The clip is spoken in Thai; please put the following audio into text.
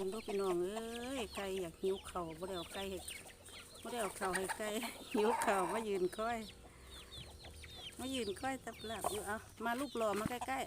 คุณลูกพี่น้องเอ้ยไก่อยากหิวเข่าวบ่ได้เอาไก่ให้บ่ได้เอาเข่าให้ไก่หิวเข่ามายืนค่อยมายืนค่อยตับหลับอยู่เอามาลูกหล่อมาใกล้